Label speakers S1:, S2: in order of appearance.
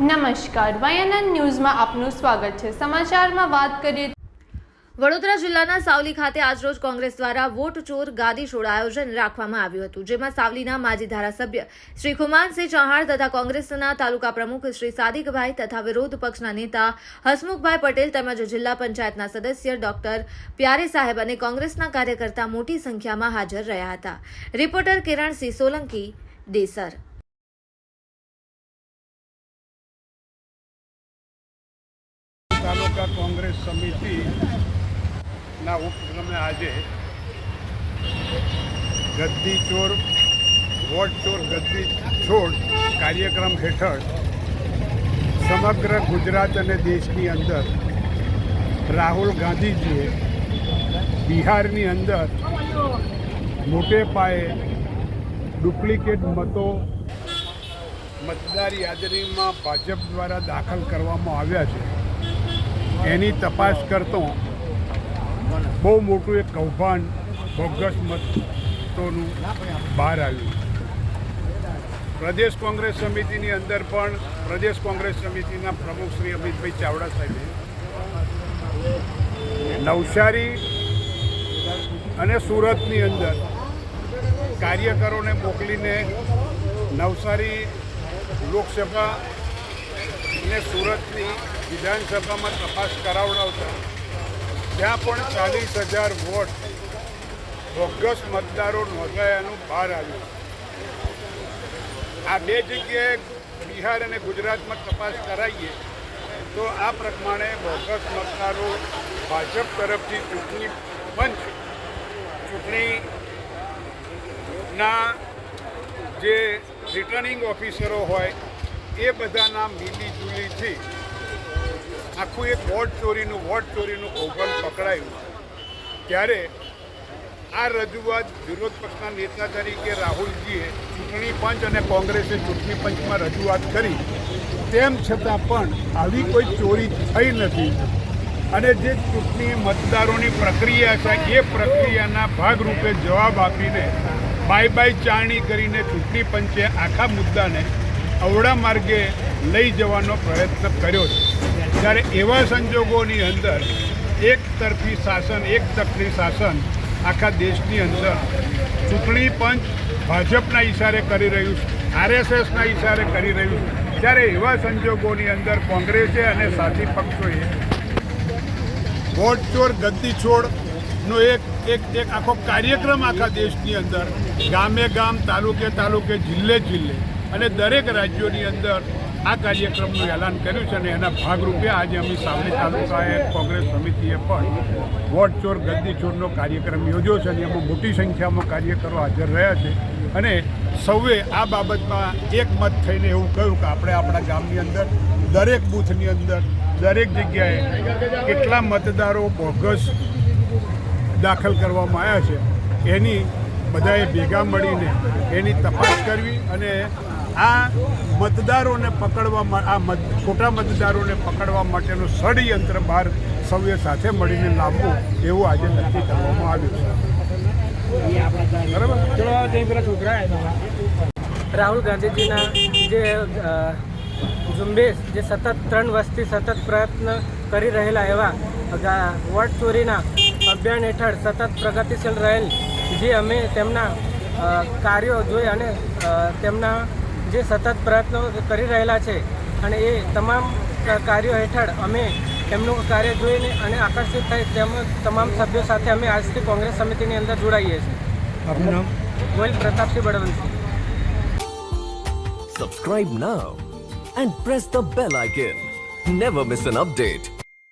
S1: નમસ્કાર, વાયનન ન્યૂઝમાં આપનું સ્વાગત છે. સમાચારમાં વાત કરીએ
S2: વડોદરા જિલ્લાના સાવલી ખાતે આજરોજ કોંગ્રેસ દ્વારા વોટ ચોર ગાદી છોડ આયોજન રાખવામાં આવ્યું હતું, જેમાં સાવલીના માજી ધારાસભ્ય શ્રી ખુમાનસિંહ ચૌહાણ તથા કોંગ્રેસના તાલુકા પ્રમુખ શ્રી સાદિકભાઈ તથા વિરોધ પક્ષના નેતા હસમુખભાઈ પટેલ તેમજ જિલ્લા પંચાયતના સદસ્ય ડોક્ટર પ્યારે સાહેબ અને કોંગ્રેસના કાર્યકર્તા મોટી સંખ્યામાં હાજર રહ્યા હતા. રિપોર્ટર કિરણસિંહ સોલંકી, દેસર.
S3: કોંગ્રેસ સમિતિના ઉપક્રમે આજે ગદ્દી ચોર, વોટ ચોર, ગદ્દી છોડ કાર્યક્રમ હેઠળ સમગ્ર ગુજરાત અને દેશની અંદર રાહુલ ગાંધીજીએ બિહારની અંદર મોટે પાયે ડુપ્લિકેટ મતો મતદાર યાદીમાં ભાજપ દ્વારા દાખલ કરવામાં આવ્યા છે. એની તપાસ કરતો બહુ મોટું એક કૌભાંડ બોગસ મતોનું બહાર આવ્યું. પ્રદેશ કોંગ્રેસ સમિતિની અંદર પણ પ્રદેશ કોંગ્રેસ સમિતિના પ્રમુખ શ્રી અમિતભાઈ ચાવડા સાહેબે નવસારી અને સુરતની અંદર કાર્યકરોને મોકલીને નવસારી લોકસભા ને સુરતની વિધાનસભામાં તપાસ કરાવડાવતા ત્યાં પણ ચાલીસ હજાર વોટ બોગસ મતદારો નોંધાયાનું બહાર આવ્યું. આ બે જગ્યાએ બિહાર અને ગુજરાતમાં તપાસ કરાવીએ તો આ પ્રમાણે બોગસ મતદારો ભાજપ તરફથી ચૂંટણી પંચ ચૂંટણીના જે રિટર્નિંગ ઓફિસરો હોય એ બધાના મીલી જુલીથી આખું એક વોટ ચોરીનું વોટ ચોરીનું કૌભાંડ પકડાયું. ત્યારે આ રજૂઆત વિરોધ પક્ષના નેતા તરીકે રાહુલજીએ ચૂંટણી પંચ અને કોંગ્રેસે ચૂંટણી પંચમાં રજૂઆત કરી. તેમ છતાં પણ આવી કોઈ ચોરી થઈ નથી. અને જે ચૂંટણી મતદારોની પ્રક્રિયા છે, એ પ્રક્રિયાના ભાગરૂપે જવાબ આપીને બાય બાય ચારણી કરીને ચૂંટણી પંચે આખા મુદ્દાને અવળા માર્ગે લઈ જવાનો પ્રયત્ન કર્યો છે. ત્યારે એવા સંજોગોની અંદર એક તરફી શાસન, એક તરફી શાસન આખા દેશની અંદર ચૂંટણી પંચ ભાજપના ઇશારે કરી રહ્યું છે, આરએસએસના ઇશારે કરી રહ્યું છે. ત્યારે એવા સંજોગોની અંદર કોંગ્રેસે અને સાથી પક્ષોએ વોટ ચોર ગદ્દી છોડનો એક એક એક આખો કાર્યક્રમ આખા દેશની અંદર ગામે ગામ, તાલુકે તાલુકે, જિલ્લે જિલ્લે અને દરેક રાજ્યોની અંદર આ કાર્યક્રમનું એલાન કર્યું છે અને એના ભાગરૂપે આજે અમે સાવલી તાલુકાએ કોંગ્રેસ સમિતિએ પણ વોટ ચોર, ગદ્દી ચોરનો કાર્યક્રમ યોજ્યો છે અને એમાં મોટી સંખ્યામાં કાર્યકરો હાજર રહ્યા છે. અને સૌએ આ બાબતમાં એક મત થઈને એવું કહ્યું કે આપણે આપણા ગામની અંદર, દરેક બૂથની અંદર, દરેક જગ્યાએ કેટલા મતદારો બોગસ દાખલ કરવામાં આવ્યા છે, એની બધાએ ભેગા મળીને એની તપાસ કરવી અને આ મતદારોને પકડવા આ ખોટા મતદારોને પકડવા માટેનું ષડયંત્ર બહાર સૌએ સાથે મળીને લાવવું એવું આજે નક્કી કરવામાં આવ્યું છે.
S4: રાહુલ ગાંધીજીના જે ઝુંબેશ, જે સતત ત્રણ વર્ષથી સતત પ્રયત્ન કરી રહેલા એવા વોટ ચોરીના અભિયાન હેઠળ સતત પ્રગતિશીલ રહેલ, જે અમે તેમના કાર્યો જોઈ અને તેમના જે સતત પ્રયત્નો કરી રહેલા છે અને એ તમામ કાર્યો હેઠળ અમે એમનું કાર્ય જોઈને અને આકર્ષિત થઈ તેમ તમામ સભ્યો સાથે અમે આજથી કોંગ્રેસ સમિતિની અંદર જોડાઈએ છીએ. Goyal Pratapsinh Balvantsinh
S5: Subscribe now and press the bell icon never miss an update.